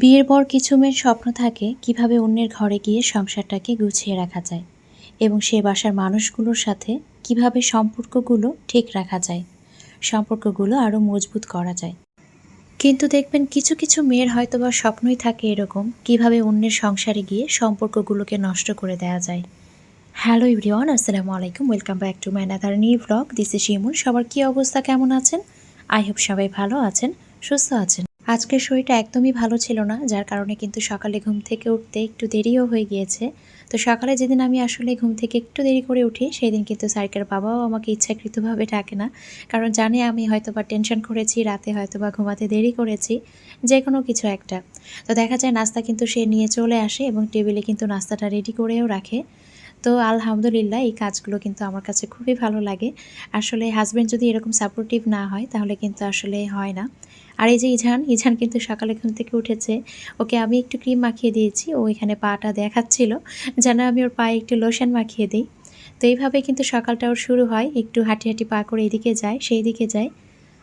বিয়ের পর কিছু মেয়ের স্বপ্ন থাকে কীভাবে অন্যের ঘরে গিয়ে সংসারটাকে গুছিয়ে রাখা যায় এবং সে বাসার মানুষগুলোর সাথে কীভাবে সম্পর্কগুলো ঠিক রাখা যায়, সম্পর্কগুলো আরও মজবুত করা যায়। কিন্তু দেখবেন কিছু কিছু মেয়ের হয়তো বা স্বপ্নই থাকে এরকম কীভাবে অন্যের সংসারে গিয়ে সম্পর্কগুলোকে নষ্ট করে দেওয়া যায়। হ্যালো ইভরিওয়ান আসসালামু আলাইকুম, welcome back to my another new blog. This is Shimun সবার কী অবস্থা, কেমন আছেন? আই হোপ সবাই ভালো আছেন, সুস্থ আছেন। আজকের শরীরটা একদমই ভালো ছিল না, যার কারণে কিন্তু সকালে ঘুম থেকে উঠতে একটু দেরিও হয়ে গিয়েছে। তো সকালে যেদিন আমি আসলে ঘুম থেকে একটু দেরি করে উঠি সেই দিন কিন্তু সারিকার বাবাও আমাকে ইচ্ছাকৃতভাবে ডাকে না। কারণ জানে আমি হয়তো বা টেনশন করেছি, রাতে হয়তো বা ঘুমাতে দেরি করেছি যে কোনো কিছু একটা। তো দেখা যায় নাস্তা কিন্তু সে নিয়ে চলে আসে এবং টেবিলে কিন্তু নাস্তাটা রেডি করেও রাখে। তো আলহামদুলিল্লাহ, এই কাজগুলো কিন্তু আমার কাছে খুবই ভালো লাগে। আসলে হাজব্যান্ড যদি এরকম সাপোর্টিভ না হয়, তাহলে কিন্তু আসলে হয় না। আর এই যে ইঝান ইঝান কিন্তু সকালে ঘুম থেকে উঠেছে। ওকে আমি একটু ক্রিম মাখিয়ে দিয়েছি, ও এখানে পাটা দেখাচ্ছিল। যেন আমি ওর পায়ে একটু লোশন মাখিয়ে দিই। তো এইভাবে কিন্তু সকালটা ওর শুরু হয়। একটু হাঁটি হাঁটি পা করে এদিকে যায়, সেই দিকে যায়।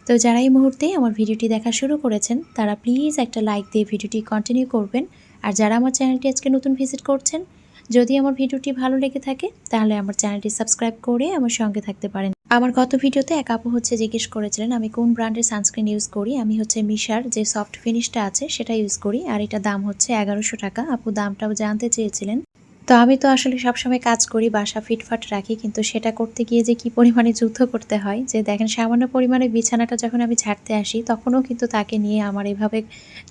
তো যারা এই মুহূর্তে আমার ভিডিওটি দেখা শুরু করেছেন, তারা প্লিজ একটা লাইক দিয়ে ভিডিওটি কন্টিনিউ করবেন। আর যারা আমার চ্যানেলটি আজকে নতুন ভিজিট করছেন যদি আমার ভিডিওটি ভালো লেগে থাকে, তাহলে আমার চ্যানেলটি সাবস্ক্রাইব করে আমার সঙ্গে থাকতে পারেন। আমার গত ভিডিওতে এক আপু হচ্ছে জিজ্ঞেস করেছিলেন, আমি কোন ব্র্যান্ডের সানস্ক্রিন ইউজ করি? আমি হচ্ছে মিশার যে সফট ফিনিশটা আছে, সেটা ইউজ করি। আর এটা দাম হচ্ছে এগারোশো টাকা। আপু দামটাও জানতে চেয়েছিলেন। তো আমি তো আসলে সবসময় কাজ করি, বাসা ফিটফাট রাখি, কিন্তু সেটা করতে গিয়ে যে কি পরিমাণে যুদ্ধ করতে হয়, যে দেখেন সামান্য পরিমাণে বিছানাটা যখন আমি ঝাড়তে আসি, তখনও কিন্তু তাকে নিয়ে আমার এভাবে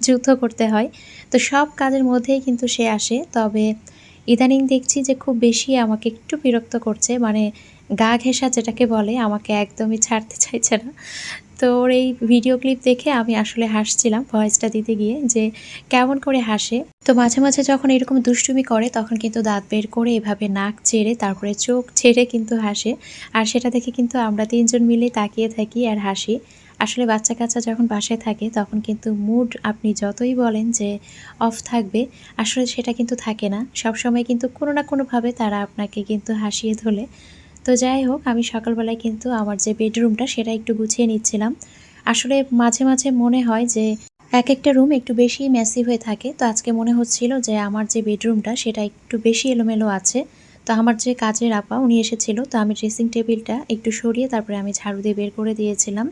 যুদ্ধ করতে হয়। তো সব কাজের মধ্যেই কিন্তু সে আসে। তবে ইদানিং দেখছি যে খুব বেশি আমাকে একটু বিরক্ত করছে মানে গা ঘেঁষা যেটাকে বলে, আমাকে একদমই ছাড়তে চাইছে না। তো ওর এই ভিডিও ক্লিপ দেখে আমি আসলে হাসছিলাম ভয়েসটা দিতে গিয়ে যে কেমন করে হাসে। তো মাঝে মাঝে যখন এরকম দুষ্টুমি করে, তখন কিন্তু দাঁত বের করে এভাবে নাক চেড়ে তারপরে চোখ ছেড়ে কিন্তু হাসে। আর সেটা দেখে কিন্তু আমরা তিনজন মিলে তাকিয়ে থাকি আর হাসি। আসলে বাচ্চা কাচ্চা যখন বাসায় থাকে, তখন কিন্তু মুড আপনি যতই বলেন যে অফ থাকবে, আসলে সেটা কিন্তু থাকে না। সব সময় কিন্তু কোনো না কোনোভাবে তারা আপনাকে কিন্তু হাসিয়ে ধরে তো যাই হোক, আমি সকালবেলায় কিন্তু আমার যে বেডরুমটা, সেটা একটু গুছিয়ে নিচ্ছিলাম। আসলে মাঝে মাঝে মনে হয় যে এক একটা রুম একটু বেশি ম্যাসিভ হয়ে থাকে। তো আজকে মনে হচ্ছিল যে আমার যে বেডরুমটা, সেটা একটু বেশি এলোমেলো আছে। তো আমার যে কাজের আপা, উনি এসেছিল। তো আমি ড্রেসিং টেবিলটা একটু সরিয়ে তারপরে আমি ঝাড়ু দিয়ে বের করে দিয়েছিলাম।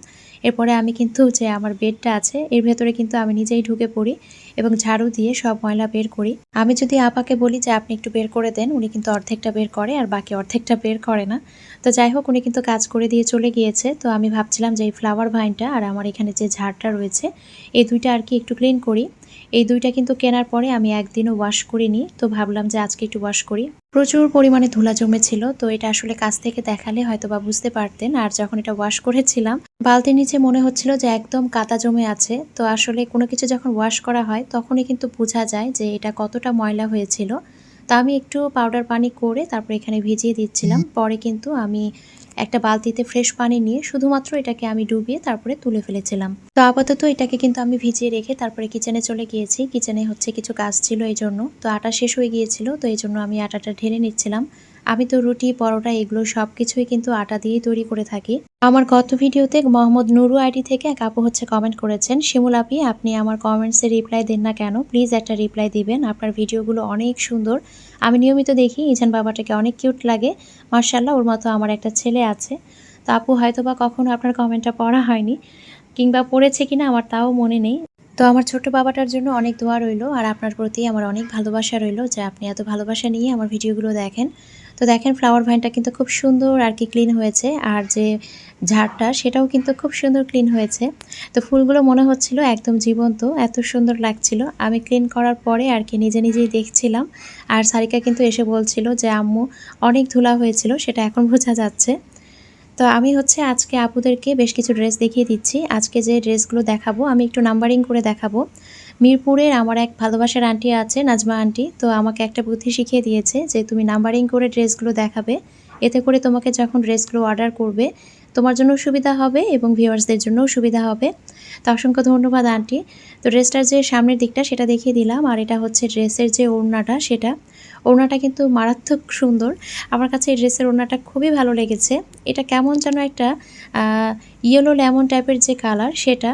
এরপরে আমি কিন্তু যে আমার বেডটা আছে, এর ভেতরে কিন্তু আমি নিজেই ঢুকে পড়ি এবং ঝাড়ু দিয়ে সব ময়লা বের করি। আমি যদি আপাকে বলি যে, আপনি একটু বের করে দেন উনি কিন্তু অর্ধেকটা বের করে আর বাকি অর্ধেকটা বের করে না। তো যাই হোক, উনি কিন্তু কাজ করে দিয়ে চলে গিয়েছে। তো আমি ভাবছিলাম যে, এই ফ্লাওয়ার ভাইনটা আর আমার এখানে যে ঝাড়টা রয়েছে, এই দুইটা আর কি একটু ক্লিন করি। এই দুইটা কিন্তু কেনার পরে আমি একদিনও ওয়াশ করিনি। তো ভাবলাম যে, আজকে একটু ওয়াশ করি। প্রচুর পরিমাণে ধুলা জমেছিল। তো এটা আসলে কাছ থেকে দেখালে হয়তো বা বুঝতে পারতেন। আর যখন এটা ওয়াশ করেছিলাম বালতির নিচে মনে হচ্ছিল যে একদম কাদা জমে আছে। তো আসলে কোনো কিছু যখন ওয়াশ করা হয় তখনই কিন্তু বোঝা যায় যে এটা কতটা ময়লা হয়েছিল। তা আমি একটু পাউডার পানি করে তারপর এখানে ভিজিয়ে দিচ্ছিলাম। পরে কিন্তু আমি একটা বালতিতে ফ্রেশ পানি নিয়ে শুধুমাত্র এটাকে আমি ডুবিয়ে তারপরে তুলে ফেলেছিলাম। তো আপাতত এটাকে কিন্তু আমি ভিজিয়ে রেখে তারপরে কিচেনে চলে গিয়েছি। কিচেনে হচ্ছে কিছু কাজ ছিল এই জন্য তো আটা শেষ হয়ে গিয়েছিল তো এই জন্য আমি আটাটা ঢেলে নিচ্ছিলাম। আমি তো রুটি, পরোটা, এগুলো সব কিছুই কিন্তু আটা দিয়েই তৈরি করে থাকি। আমার গত ভিডিওতে মোহাম্মদ নুরু আইডি থেকে এক আপু হচ্ছে কমেন্ট করেছেন, শিমুল আপি, আপনি আমার কমেন্টসে রিপ্লাই দেন না কেন? প্লিজ একটা রিপ্লাই দিবেন, আপনার ভিডিওগুলো অনেক সুন্দর। আমি নিয়মিত দেখি, ইজান বাবাটাকে অনেক কিউট লাগে। মার্শাল্লাহ ওর মতো আমার একটা ছেলে আছে। তো আপু হয়তো বা কখনো আপনার কমেন্টটা পড়া হয়নি, কিংবা পড়েছে কিনা আমার তাও মনে নেই। তো আমার ছোট বাবাটার জন্য অনেক দোয়া রইল, আর আপনার প্রতি আমার অনেক ভালোবাসা রইল যে আপনি এত ভালোবাসা নিয়ে আমার ভিডিওগুলো দেখেন। তো দেখেন ফ্লাওয়ার ভাইনটা কিন্তু খুব সুন্দর আর কি ক্লিন হয়েছে। আর যে ঝাড়টা, সেটাও কিন্তু খুব সুন্দর ক্লিন হয়েছে। তো ফুলগুলো মনে হচ্ছিল একদম জীবন্ত, এত সুন্দর লাগছিল। আমি ক্লিন করার পরে আর কি নিজে নিজেই দেখছিলাম। আর সারিকা কিন্তু এসে বলছিল যে, আম্মু, অনেক ধুলা হয়েছিল, সেটা এখন বোঝা যাচ্ছে। তো আমি হচ্ছে আজকে আপুদেরকে বেশ কিছু ড্রেস দেখিয়ে দিচ্ছি। আজকে যে ড্রেসগুলো দেখাবো, আমি একটু নাম্বারিং করে দেখাবো। মিরপুরের আমার এক ভালোবাসার আন্টি আছে, নাজমা আন্টি তো আমাকে একটা বুদ্ধি শিখিয়ে দিয়েছে যে তুমি নাম্বারিং করে ড্রেসগুলো দেখাবে। এতে করে তোমাকে যখন ড্রেসগুলো অর্ডার করবে তোমার জন্য সুবিধা হবে এবং ভিউয়ার্সদের জন্যও সুবিধা হবে। তো অসংখ্য ধন্যবাদ, আন্টি। তো ড্রেসটার যে সামনের দিকটা, সেটা দেখিয়ে দিলাম। আর এটা হচ্ছে ড্রেসের যে ওড়নাটা, সেটা। ওড়নাটা কিন্তু মারাত্মক সুন্দর। আমার কাছে এই ড্রেসের ওড়নাটা খুবই ভালো লেগেছে। এটা কেমন যেন একটা ইয়েলো লেমন টাইপের যে কালার সেটা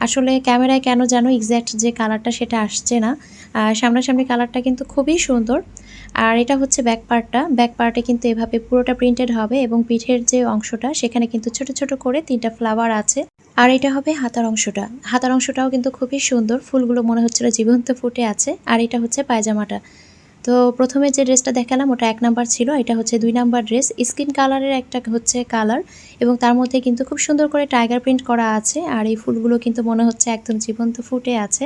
আসলে ক্যামেরায় কেন যেন এক্স্যাক্ট যে কালারটা সেটা আসছে না। সামনাসামনি কালারটা কিন্তু খুবই সুন্দর। আর এটা হচ্ছে ব্যাক পার্টটা ব্যাক পার্টে কিন্তু এভাবে পুরোটা প্রিন্টেড হবে এবং পিঠের যে অংশটা, সেখানে কিন্তু ছোট ছোট করে তিনটা ফ্লাওয়ার আছে। আর এটা হবে হাতার অংশটা। হাতার অংশটাও কিন্তু খুবই সুন্দর। ফুলগুলো মনে হচ্ছিল জীবন্ত ফুটে আছে। আর এটা হচ্ছে পায়জামাটা। তো প্রথমে যে ড্রেসটা দেখালাম, ওটা এক নাম্বার ছিল। এটা হচ্ছে দুই নাম্বার ড্রেস। স্কিন কালারের একটা হচ্ছে কালার এবং তার মধ্যে কিন্তু খুব সুন্দর করে টাইগার প্রিন্ট করা আছে আর এই ফুলগুলো কিন্তু মনে হচ্ছে একদম জীবন্ত ফুটে আছে।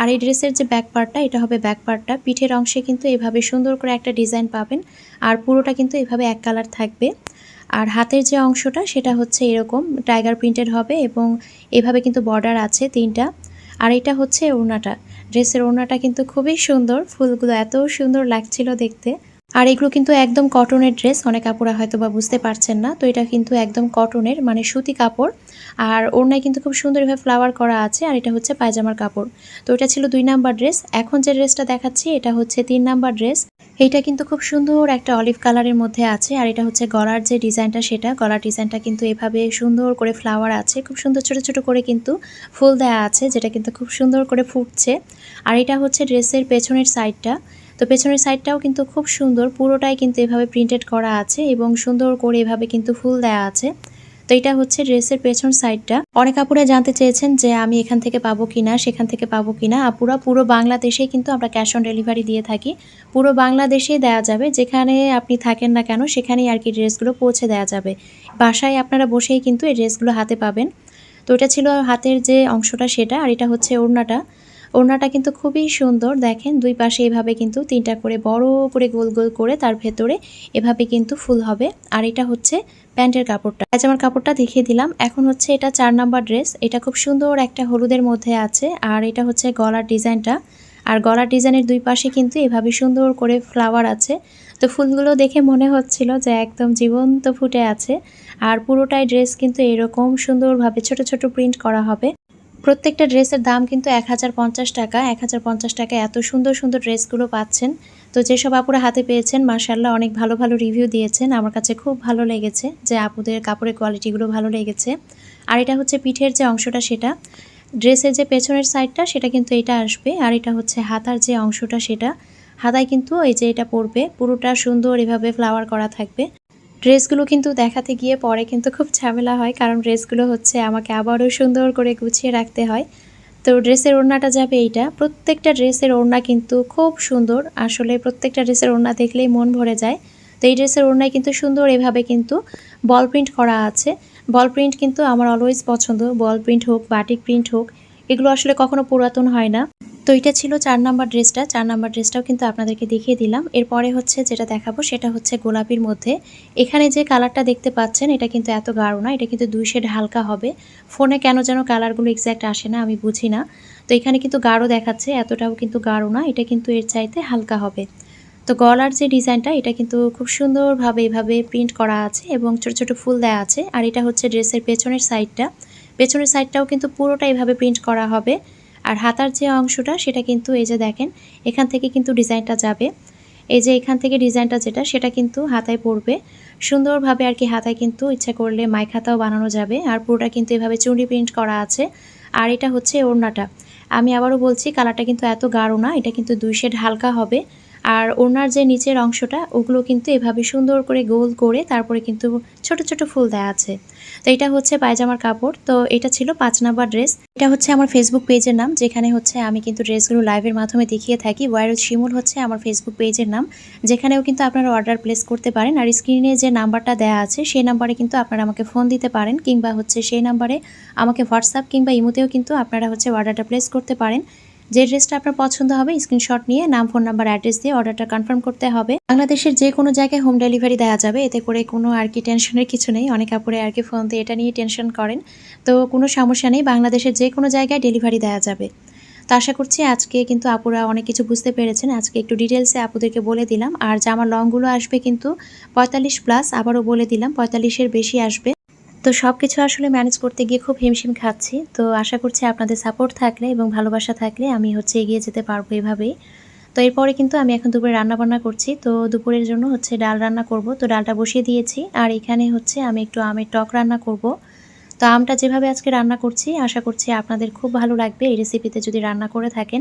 আর এই ড্রেসের যে ব্যাক পার্টটা এটা হবে ব্যাক পার্টটা পিঠের অংশে কিন্তু এভাবে সুন্দর করে একটা ডিজাইন পাবেন আর পুরোটা কিন্তু এভাবে এক কালার থাকবে। আর হাতের যে অংশটা, সেটা হচ্ছে এরকম টাইগার প্রিন্টেড হবে এবং এভাবে কিন্তু বর্ডার আছে তিনটা। আর এটা হচ্ছে ওড়নাটা। ড্রেসের ওড়নাটা কিন্তু খুবই সুন্দর, ফুলগুলো এত সুন্দর লাগছিল দেখতে। আর এগুলো কিন্তু একদম কটনের ড্রেস, অনেক কাপড়া হয়তো বা বুঝতে পারছেন না, তো এটা কিন্তু একদম কটনের মানে সুতি কাপড়। আর ওড়নায় কিন্তু খুব সুন্দরভাবে ফ্লাওয়ার করা আছে, আর এটা হচ্ছে পায়জামার কাপড়। তো এটা ছিল দুই নাম্বার ড্রেস, এখন যে ড্রেসটা দেখাচ্ছি, এটা হচ্ছে তিন নাম্বার ড্রেস। এইটা কিন্তু খুব সুন্দর একটা অলিভ কালারের মধ্যে আছে, আর এটা হচ্ছে গলার যে ডিজাইনটা সেটা, গলার ডিজাইনটা কিন্তু এভাবে সুন্দর করে ফ্লাওয়ার আছে, খুব সুন্দর ছোট ছোট করে কিন্তু ফুল দেয়া আছে, যেটা কিন্তু খুব সুন্দর করে ফুটছে। আর এটা হচ্ছে ড্রেসের পেছনের সাইডটা তো পেছনের সাইডটাও কিন্তু খুব সুন্দর, পুরোটাই কিন্তু এভাবে প্রিন্টেড করা আছে এবং সুন্দর করে এভাবে কিন্তু ফুল দেয়া আছে। তো এটা হচ্ছে ড্রেসের পেছন সাইডটা। অনেক আপুরা জানতে চেয়েছেন যে আমি এখান থেকে পাবো কিনা, সেখান থেকে পাবো কিনা। আপুরা পুরো বাংলাদেশেই কিন্তু আমরা ক্যাশ অন ডেলিভারি দিয়ে থাকি। পুরো বাংলাদেশেই দেওয়া যাবে। যেখানে আপনি থাকেন না কেন, সেখানেই আর কি ড্রেসগুলো পৌঁছে দেওয়া যাবে। বাসায় আপনারা বসেই কিন্তু এই ড্রেসগুলো হাতে পাবেন। তো এটা ছিল হাতের যে অংশটা, সেটা। আর এটা হচ্ছে ওড়নাটা। ওড়নাটা কিন্তু খুবই সুন্দর। দেখেন, দুই পাশে এভাবে কিন্তু তিনটা করে বড় করে গোল গোল করে তার ভেতরে এভাবে কিন্তু ফুল হবে। আর এটা হচ্ছে প্যান্টের কাপড়টা। পায়জামার কাপড়টা দেখিয়ে দিলাম। এখন হচ্ছে এটা চার নাম্বার ড্রেস। এটা খুব সুন্দর একটা হলুদের মধ্যে আছে। আর এটা হচ্ছে গলার ডিজাইনটা। আর গলার ডিজাইনের দুই পাশে কিন্তু এভাবে সুন্দর করে ফ্লাওয়ার আছে। তো ফুলগুলো দেখে মনে হচ্ছিল যে একদম জীবন্ত ফুটে আছে। আর পুরোটাই ড্রেস কিন্তু এরকম সুন্দরভাবে ছোট ছোট প্রিন্ট করা হবে। প্রত্যেকটা ড্রেসের দাম কিন্তু এক হাজার পঞ্চাশ টাকা। এক হাজার পঞ্চাশ টাকা এত সুন্দর সুন্দর ড্রেসগুলো পাচ্ছেন। তো যেসব আপুরা হাতে পেয়েছেন মার্শাল্লাহ অনেক ভালো ভালো রিভিউ দিয়েছেন। আমার কাছে খুব ভালো লেগেছে যে আপুদের কাপড়ের কোয়ালিটিগুলো ভালো লেগেছে। আর এটা হচ্ছে পিঠের যে অংশটা সেটা, ড্রেসের যে পেছনের সাইডটা সেটা কিন্তু এটা আসবে। আর এটা হচ্ছে হাতার যে অংশটা সেটা, হাতায় কিন্তু এই যে এটা পড়বে পুরোটা সুন্দর এভাবে ফ্লাওয়ার করা থাকবে। ড্রেসগুলো কিন্তু দেখাতে গিয়ে পরে কিন্তু খুব ঝামেলা হয়, কারণ ড্রেসগুলো হচ্ছে আমাকে আবারও সুন্দর করে গুছিয়ে রাখতে হয়। তো ড্রেসের ওড়নাটা যাবে এইটা। প্রত্যেকটা ড্রেসের ওড়না কিন্তু খুব সুন্দর। আসলে প্রত্যেকটা ড্রেসের ওড়না দেখলেই মন ভরে যায়। তো এই ড্রেসের ওড়নায় কিন্তু সুন্দর এভাবে কিন্তু বল প্রিন্ট করা আছে। বল প্রিন্ট কিন্তু আমার অলওয়েজ পছন্দ। বল প্রিন্ট হোক, বাটিক প্রিন্ট হোক এগুলো আসলে কখনো পুরাতন হয় না। তো এটা ছিল চার নাম্বার ড্রেসটা। চার নাম্বার ড্রেসটাও কিন্তু আপনাদেরকে দেখিয়ে দিলাম। এরপরে হচ্ছে যেটা দেখাবো সেটা হচ্ছে গোলাপির মধ্যে। এখানে যে কালারটা দেখতে পাচ্ছেন, এটা কিন্তু এত গাঢ় না, এটা কিন্তু দুই শেড হালকা হবে। ফোনে কেন যেন কালারগুলো এক্স্যাক্ট আসে না, আমি বুঝি না। তো এখানে কিন্তু গাঢ় দেখাচ্ছে, এতটাও কিন্তু গাঢ় না, এটা কিন্তু এর চাইতে হালকা হবে। তো গলার যে ডিজাইনটা, এটা কিন্তু খুব সুন্দরভাবে এভাবে প্রিন্ট করা আছে এবং ছোট ছোট ফুল দেওয়া আছে। আর এটা হচ্ছে ড্রেসের পেছনের সাইডটা পেছনের সাইডটাও কিন্তু পুরোটা এভাবে প্রিন্ট করা হবে। আর হাতার যে অংশটা, সেটা কিন্তু এই যে দেখেন, এখান থেকে কিন্তু ডিজাইনটা যাবে। এই যে এখান থেকে ডিজাইনটা যেটা, সেটা কিন্তু হাতায় পড়বে। সুন্দরভাবে আর কি হাতায় কিন্তু ইচ্ছা করলে মাইক হাতাও বানানো যাবে। আর পুরোটা কিন্তু এভাবে চুন্ডি প্রিন্ট করা আছে। আর এটা হচ্ছে ওড়নাটা। আমি আবারও বলছি কালারটা কিন্তু এত গাঢ় না, এটা কিন্তু দুই শেড হালকা হবে। আর ওনার যে নিচের অংশটা, ওগুলো কিন্তু এভাবে সুন্দর করে গোল করে তারপরে কিন্তু ছোট ছোট ফুল দেওয়া আছে। তো এটা হচ্ছে পায়জামার কাপড়। তো এটা ছিল পাঁচ নাম্বার ড্রেস। এটা হচ্ছে আমার ফেসবুক পেজের নাম, যেখানে হচ্ছে আমি কিন্তু ড্রেসগুলো লাইভের মাধ্যমে দেখিয়ে থাকি। ওয়ারুদ শিমুল হচ্ছে আমার ফেসবুক পেজের নাম, যেখানেও কিন্তু আপনারা অর্ডার প্লেস করতে পারেন। আর স্ক্রিনে যে নাম্বারটা দেওয়া আছে, সেই নাম্বারে কিন্তু আপনারা আমাকে ফোন দিতে পারেন, কিংবা হচ্ছে সেই নাম্বারে আমাকে হোয়াটসঅ্যাপ কিংবা ইমোতেও কিন্তু আপনারা হচ্ছে অর্ডারটা প্লেস করতে পারেন। যে ড্রেসটা আপনার পছন্দ হবে স্ক্রিনশট নিয়ে নাম ফোন নাম্বার অ্যাড্রেস দিয়ে অর্ডারটা কনফার্ম করতে হবে। বাংলাদেশের যে কোনো জায়গায় হোম ডেলিভারি দেওয়া যাবে, এতে করে কোনো আর কি টেনশনের কিছু নেই। অনেক আপুরে আর কি ফোন দিয়ে এটা নিয়ে টেনশন করেন। তো কোনো সমস্যা নেই, বাংলাদেশের যে কোনো জায়গায় ডেলিভারি দেওয়া যাবে। তো আশা করছি আজকে কিন্তু আপুরা অনেক কিছু বুঝতে পেরেছেন। আজকে একটু ডিটেলসে আপুদেরকে বলে দিলাম। আর জামার লংগুলো আসবে কিন্তু পঁয়তাল্লিশ প্লাস আবারও বলে দিলাম, পঁয়তাল্লিশের বেশি আসবে। তো সব কিছু আসলে ম্যানেজ করতে গিয়ে খুব হিমশিম খাচ্ছি। তো আশা করছি আপনাদের সাপোর্ট থাকলে এবং ভালোবাসা থাকলে আমি হচ্ছে এগিয়ে যেতে পারব এভাবেই। তো এরপরে কিন্তু আমি এখন দুপুরে রান্না বান্না করছি। তো দুপুরের জন্য হচ্ছে ডাল রান্না করব। তো ডালটা বসিয়ে দিয়েছি। আর এখানে হচ্ছে আমি একটু আমের টক রান্না করব। তো আমটা যেভাবে আজকে রান্না করছি, আশা করছি আপনাদের খুব ভালো লাগবে। এই রেসিপিতে যদি রান্না করে থাকেন,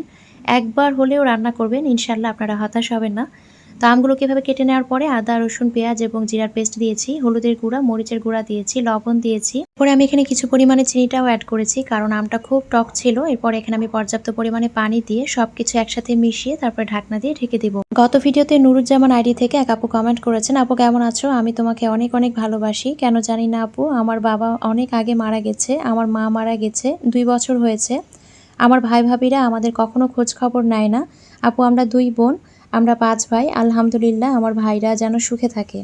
একবার হলেও রান্না করবেন ইনশাল্লাহ আপনারা হতাশ হবেন না। তো আমগুলোকে এভাবে কেটে নেওয়ার পরে আদা, রসুন, পেঁয়াজ এবং জিরার পেস্ট দিয়েছি, হলুদের গুঁড়া, মরিচের গুঁড়া দিয়েছি, লবণ দিয়েছি। পরে আমি এখানে কিছু পরিমাণে চিনিটাও অ্যাড করেছি, কারণ আমটা খুব টক ছিল। এরপর এখানে আমি পর্যাপ্ত পরিমাণে পানি দিয়ে সবকিছু একসাথে মিশিয়ে তারপরে ঢাকনা দিয়ে ঢেকে দিব। গত ভিডিওতে নুরুজ্জামান আইডি থেকে এক আপু কমেন্ট করেছেন, আপু, কেমন আছো? আমি তোমাকে অনেক অনেক ভালোবাসি। কেন জানি না আপু, আমার বাবা অনেক আগে মারা গেছে, আমার মা মারা গেছে, দুই বছর হয়েছে। আমার ভাই ভাবিরা আমাদের কখনো খোঁজ খবর নেয় না। আপু, আমরা দুই বোন। আমরা পাঁচ ভাই, আলহামদুলিল্লাহ আমার ভাইরা যেন সুখে থাকে।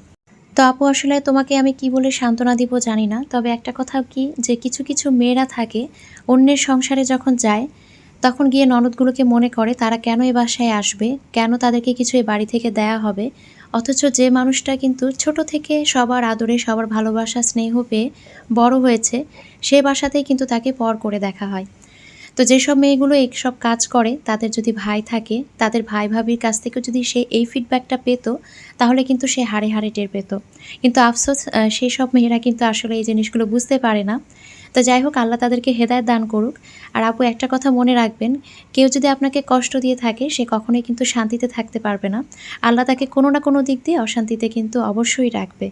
তো আপু, আসলে তোমাকে আমি কি বলে সান্ত্বনা দিব জানি না, তবে একটা কথা কি, যে কিছু কিছু মেয়েরা থাকে, অন্যের সংসারে যখন যায়, তখন গিয়ে ননদগুলোকে মনে করে তারা কেন এ বাসায় আসবে, কেন তাদেরকে কিছু এই বাড়ি থেকে দেয়া হবে, অথচ যে মানুষটা কিন্তু ছোট থেকে সবার আদরে, সবার ভালোবাসা, স্নেহ পেয়ে বড় হয়েছে, সে বাসাতেই কিন্তু তাকে পর করে দেখা হয়। তো যেসব মেয়েগুলো এইসব কাজ করে, তাদের যদি ভাই থাকে, তাদের ভাই ভাবির কাছ থেকে যদি সে এই ফিডব্যাকটা পেত, তাহলে কিন্তু সে হাড়ে হাড়ে টের পেত। কিন্তু আফসোস সেই সব মেয়েরা কিন্তু আসলে এই জিনিসগুলো বুঝতে পারে না। তো যাই হোক, আল্লাহ তাদেরকে হেদায়ত দান করুক। আর আপু, একটা কথা মনে রাখবেন, কেউ যদি আপনাকে কষ্ট দিয়ে থাকে, সে কখনোই কিন্তু শান্তিতে থাকতে পারবে না। আল্লাহ তাকে কোনো না কোনো দিক দিয়ে অশান্তিতে কিন্তু অবশ্যই রাখবে।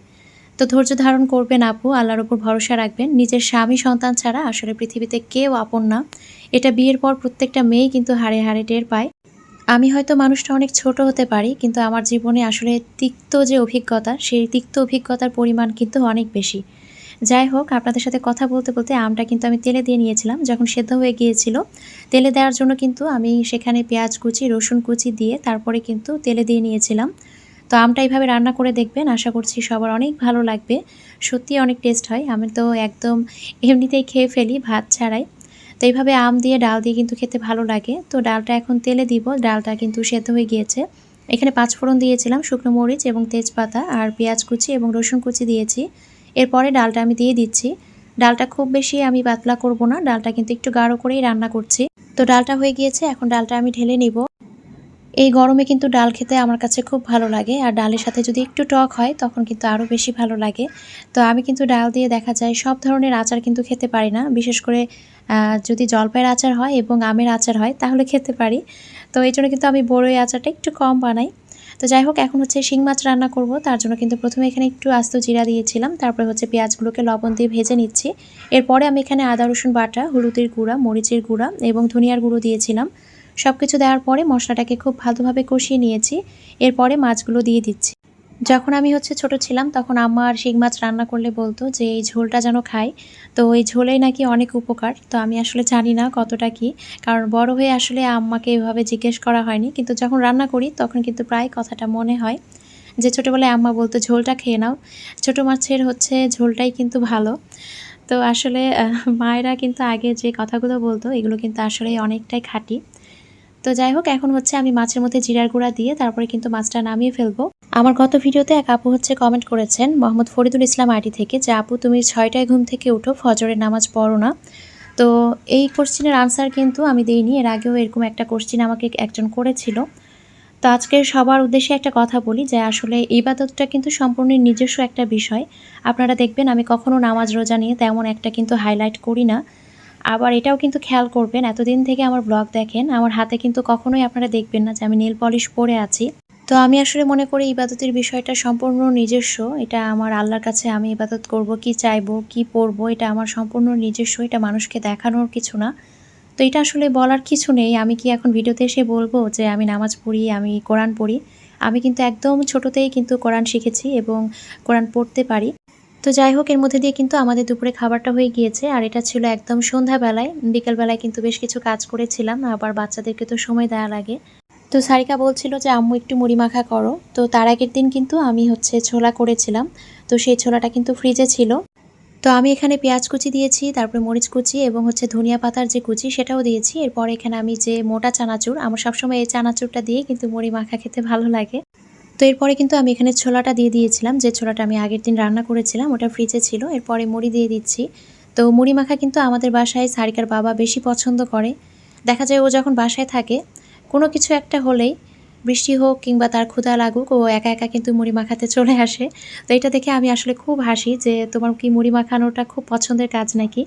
তো ধৈর্য ধারণ করবেন আপু, আল্লাহর উপর ভরসা রাখবেন। নিজের স্বামী সন্তান ছাড়া আসলে পৃথিবীতে কেউ আপন না। এটা বিয়ের পর প্রত্যেকটা মেয়েই কিন্তু হাড়ে হাড়ে টের পায়। আমি হয়তো মানুষটা অনেক ছোট হতে পারি, কিন্তু আমার জীবনে আসলে তিক্ত যে অভিজ্ঞতা, সেই তিক্ত অভিজ্ঞতার পরিমাণ কিন্তু অনেক বেশি। যাই হোক, আপনাদের সাথে কথা বলতে বলতে আমটা কিন্তু আমি তেলে দিয়ে নিয়েছিলাম। যখন সেদ্ধ হয়ে গিয়েছিল, তেলে দেওয়ার জন্য কিন্তু আমি সেখানে পেঁয়াজ কুচি, রসুন কুচি দিয়ে তারপরে কিন্তু তেলে দিয়ে নিয়েছিলাম। তো আমটা এইভাবে রান্না করে দেখবেন, আশা করছি সবার অনেক ভালো লাগবে। সত্যি অনেক টেস্ট হয়। আমি তো একদম এমনিতেই খেয়ে ফেলি, ভাত ছাড়াই। তো এইভাবে আম দিয়ে ডাল দিয়ে কিন্তু খেতে ভালো লাগে। তো ডালটা এখন তেলে দিব, ডালটা কিন্তু সেদ্ধ হয়ে গিয়েছে। এখানে পাঁচ ফোড়ন দিয়েছিলাম, শুকনো মরিচ এবং তেজপাতা আর পেঁয়াজ কুচি এবং রসুন কুচি দিয়েছি। এরপরে ডালটা আমি দিয়ে দিচ্ছি। ডালটা খুব বেশি আমি পাতলা করব না, ডালটা কিন্তু একটু গাঢ় করেই রান্না করছি। তো ডালটা হয়ে গিয়েছে, এখন ডালটা আমি ঢেলে নিব। এই গরমে কিন্তু ডাল খেতে আমার কাছে খুব ভালো লাগে। আর ডালের সাথে যদি একটু টক হয়, তখন কিন্তু আরও বেশি ভালো লাগে। তো আমি কিন্তু ডাল দিয়ে দেখা যায় সব ধরনের আচার কিন্তু খেতে পারি না। বিশেষ করে যদি জলপাইয়ের আচার হয় এবং আমের আচার হয়, তাহলে খেতে পারি। তো এই জন্য কিন্তু আমি বড়ই আচারটা একটু কম বানাই। তো যাই হোক, এখন হচ্ছে শিং মাছ রান্না করব। তার জন্য কিন্তু প্রথমে এখানে একটু আস্ত জিরা দিয়েছিলাম। তারপরে হচ্ছে পেঁয়াজগুলোকে লবণ দিয়ে ভেজে নিচ্ছি। এরপরে আমি এখানে আদা, রসুন বাটা, হলুদের গুঁড়া, মরিচের গুঁড়া এবং ধনিয়ার গুঁড়ো দিয়েছিলাম। সব কিছু দেওয়ার পরে মশলাটাকে খুব ভালোভাবে কষিয়ে নিয়েছি। এরপরে মাছগুলো দিয়ে দিচ্ছি। যখন আমি হচ্ছে ছোট ছিলাম, তখন আম্মা আর শিং মাছ রান্না করলে বলতো যে, এই ঝোলটা যেন খাই। তো ওই ঝোলেই নাকি অনেক উপকার। তো আমি আসলে জানি না কতটা কি, কারণ বড় হয়ে আসলে আম্মাকে এভাবে জিজ্ঞেস করা হয়নি। কিন্তু যখন রান্না করি, তখন কিন্তু প্রায় কথাটা মনে হয় যে, ছোটোবেলায় আম্মা বলতো, ঝোলটা খেয়ে নাও। ছোটো মাছের হচ্ছে ঝোলটাই কিন্তু ভালো। তো আসলে মায়েরা কিন্তু আগে যে কথাগুলো বলতো, এগুলো কিন্তু আসলে অনেকটাই খাঁটি। তো যাই হোক, এখন হচ্ছে আমি মাছের মধ্যে জিরার গুঁড়া দিয়ে তারপরে কিন্তু মাছটা নামিয়ে ফেলব। আমার গত ভিডিওতে এক আপু হচ্ছে কমেন্ট করেছেন, মোহাম্মদ ফরিদুল ইসলাম আইডি থেকে, যে, আপু, তুমি ছয়টায় ঘুম থেকে উঠো, ফজরের নামাজ পড়ো না। তো এই কোশ্চিনের আনসার কিন্তু আমি দিইনি, এর আগেও এরকম একটা কোশ্চিন আমাকে একজন করেছিল। তো আজকে সবার উদ্দেশ্যে একটা কথা বলি যে, আসলে ইবাদতটা কিন্তু সম্পূর্ণ নিজস্ব একটা বিষয়। আপনারা দেখবেন, আমি কখনো নামাজ রোজা নিয়ে তেমন একটা কিন্তু হাইলাইট করি না। আবার এটাও কিন্তু খেয়াল করবেন, এতদিন থেকে আমার ব্লগ দেখেন, আমার হাতে কিন্তু কখনোই আপনারা দেখবেন না যে আমি নেল পলিশ পরে আছি। তো আমি আসলে মনে করি ইবাদতের বিষয়টা সম্পূর্ণ নিজস্ব, এটা আমার আল্লাহর কাছে আমি ইবাদত করব, কি চাইব, কি পড়ব এটা আমার সম্পূর্ণ নিজস্ব, এটা মানুষকে দেখানোর কিছু না। তো এটা আসলে বলার কিছু নেই, আমি কি এখন ভিডিওতে এসে বলব যে আমি নামাজ পড়ি, আমি কোরআন পড়ি? আমি কিন্তু একদম ছোটোতেই কিন্তু কোরআন শিখেছি এবং কোরআন পড়তে পারি। তো যাই হোক, এর মধ্যে দিয়ে কিন্তু আমাদের দুপুরে খাবারটা হয়ে গিয়েছে। আর এটা ছিল একদম সন্ধ্যাবেলায়। বিকেলবেলায় কিন্তু বেশ কিছু কাজ করেছিলাম, আবার বাচ্চাদেরকে তো সময় দেওয়া লাগে। তো সারিকা বলছিল যে, আম্মু, একটু মুড়ি মাখা করো। তো তার আগের দিন কিন্তু আমি হচ্ছে ছোলা করেছিলাম। তো সেই ছোলাটা কিন্তু ফ্রিজে ছিল। তো আমি এখানে পেঁয়াজ কুচি দিয়েছি, তারপরে মরিচ কুচি এবং হচ্ছে ধনিয়া পাতার যে কুচি, সেটাও দিয়েছি। এরপর এখানে আমি যে মোটা চানাচুর, আমার সবসময় এই চানাচুরটা দিয়ে কিন্তু মুড়ি মাখা খেতে ভালো লাগে। তো এরপরে কিন্তু আমি এখানে ছোলাটা দিয়ে দিয়েছিলাম। যে ছোলাটা আমি আগের দিন রান্না করেছিলাম, ওটা ফ্রিজে ছিল। এরপরে মুড়ি দিয়ে দিচ্ছি। তো মুড়ি মাখা কিন্তু আমাদের বাসায় সারিকার বাবা বেশি পছন্দ করে। দেখা যায় ও যখন বাসায় থাকে, কোনো কিছু একটা হলেই বৃষ্টি হোক কিংবা তার ক্ষুধা লাগুক, ও একা একা কিন্তু মুড়ি মাখাতে চলে আসে। তো এটা দেখে আমি আসলে খুব হাসি যে তোমার কি মুড়ি মাখানোটা খুব পছন্দের কাজ নাকি?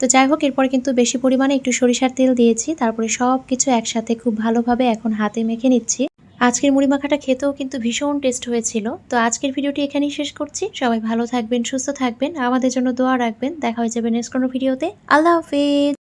তো যাই হোক, এরপর কিন্তু বেশি পরিমাণে একটু সরিষার তেল দিয়েছি। তারপরে সব কিছু একসাথে খুব ভালোভাবে এখন হাতে মেখে নিচ্ছি। আজকের মুড়ি মাখাটা খেতেও কিন্তু ভীষণ টেস্ট হয়েছিল। তো আজকের ভিডিওটি এখানেই শেষ করছি। সবাই ভালো থাকবেন, সুস্থ থাকবেন। আমাদের জন্য দোয়া রাখবেন। দেখা হয়ে যাবে নেক্সট কোনো ভিডিওতে। আল্লাহ হাফেজ।